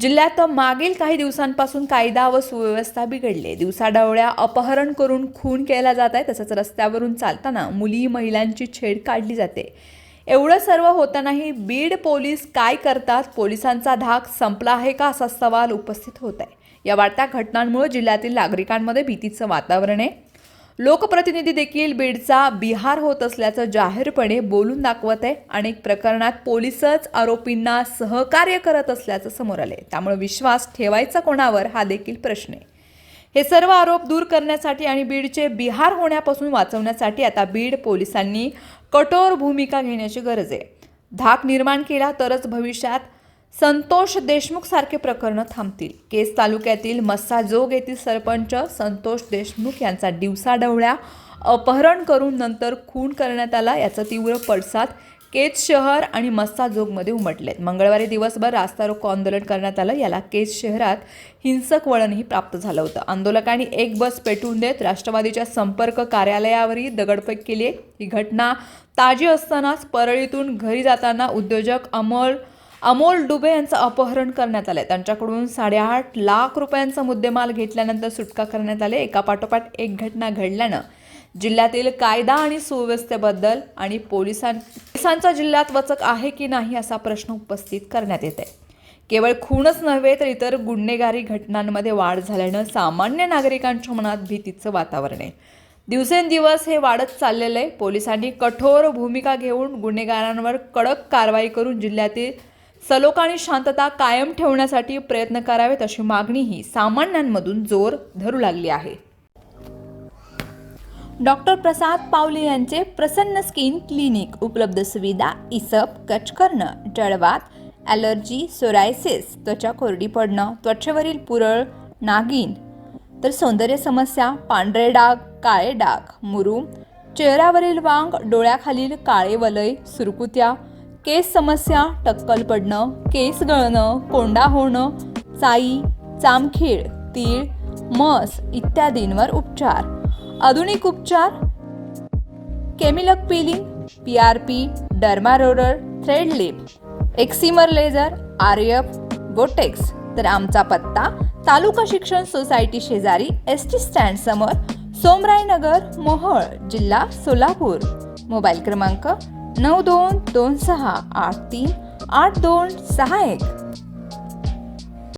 जिल्ह्यात मागील काही दिवसांपासून कायदा व सुव्यवस्था बिघडली. दिवसाढवळ्या अपहरण करून खून केला जात आहे. तसंच रस्त्यावरून चालताना मुली महिलांची छेड काढली जाते. एवढं सर्व होतानाही बीड पोलीस काय करतात? पोलिसांचा धाक संपला आहे का? असा सवाल उपस्थित होत आहे. या वाढत्या घटनांमुळे जिल्ह्यातील नागरिकांमध्ये भीतीचं वातावरण आहे. लोकप्रतिनिधी देखील बीडचा बिहार होत असल्याचं जाहीरपणे बोलून दाखवत आहे. अनेक प्रकरणात पोलीसच आरोपींना सहकार्य करत असल्याचं समोर आले त्यामुळे विश्वास ठेवायचा कोणावर हा देखील प्रश्न आहे. हे सर्व आरोप दूर करण्यासाठी आणि बीडचे बिहार होण्यापासून वाचवण्यासाठी आता बीड पोलिसांनी कठोर भूमिका घेण्याची गरज आहे. धाक निर्माण केला तरच भविष्यात संतोष देशमुख सारखे प्रकरणं थांबतील. केस तालुक्यातील मस्साजोग येथील सरपंच संतोष देशमुख यांचा दिवसाढवळ्या अपहरण करून नंतर खून करण्यात आला याचा तीव्र पडसाद केज शहर आणि मस्साजोगमध्ये उमटलेत. मंगळवारी दिवसभर रास्ता रोको आंदोलन करण्यात आलं. याला केज शहरात हिंसक वळणही प्राप्त झालं होतं. आंदोलकांनी एक बस पेटवून देत राष्ट्रवादीच्या संपर्क कार्यालयावरही दगडफेक केली आहे. ही घटना ताजी असतानाच परळीतून घरी जाताना उद्योजक अमोल अमोल डुबे यांचं अपहरण करण्यात आलंय. त्यांच्याकडून साडेआठ लाख रुपयांचा मुद्देमाल घेतल्यानंतर सुटका करण्यात आले. एका पाठोपाठ एक घटना घडल्यानं जिल्ह्यातील कायदा आणि सुव्यवस्थेबद्दल आणि पोलिसां पोलिसांचा जिल्ह्यात वचक आहे की नाही असा प्रश्न उपस्थित करण्यात येत आहे केवळ खूनच नव्हे तर इतर गुन्हेगारी घटनांमध्ये वाढ झाल्यानं सामान्य नागरिकांच्या मनात भीतीचं वातावरण आहे. दिवसेंदिवस हे वाढत चाललेलं आहे. पोलिसांनी कठोर भूमिका घेऊन गुन्हेगारांवर कडक कारवाई करून जिल्ह्यातील सलोखा आणि शांतता कायम ठेवण्यासाठी प्रयत्न करावेत अशी मागणीही सामान्यांमधून जोर धरू लागली आहे. डॉक्टर प्रसाद पावले यांचे प्रसन्न स्किन क्लिनिक उपलब्ध सुविधा इसप कच करणं जळवात ॲलर्जी सोरायसिस त्वचा कोरडी पडणं त्वचेवरील पुरळ नागिन तर सौंदर्य समस्या पांढरे डाग काळे डाग मुरूम चेहऱ्यावरील वांग डोळ्याखालील काळे वलय सुरकुत्या केस समस्या टक्कल पडणं केस गळणं कोंडा होणं चाई चामखीळ तीळ मस इत्यादींवर उपचार. आधुनिक उपचार केमिलक peeling P R P derma roller thread lift excimer laser R F गोटेक्स. तर आमचा पत्ता तालुका शिक्षण सोसायटी शेजारी एस टी स्टँड समोर सोमरायनगर मोहळ जिल्हा सोलापूर. मोबाईल क्रमांक नऊ दोन दोन सहा आठ तीन आठ दोन सहा एक.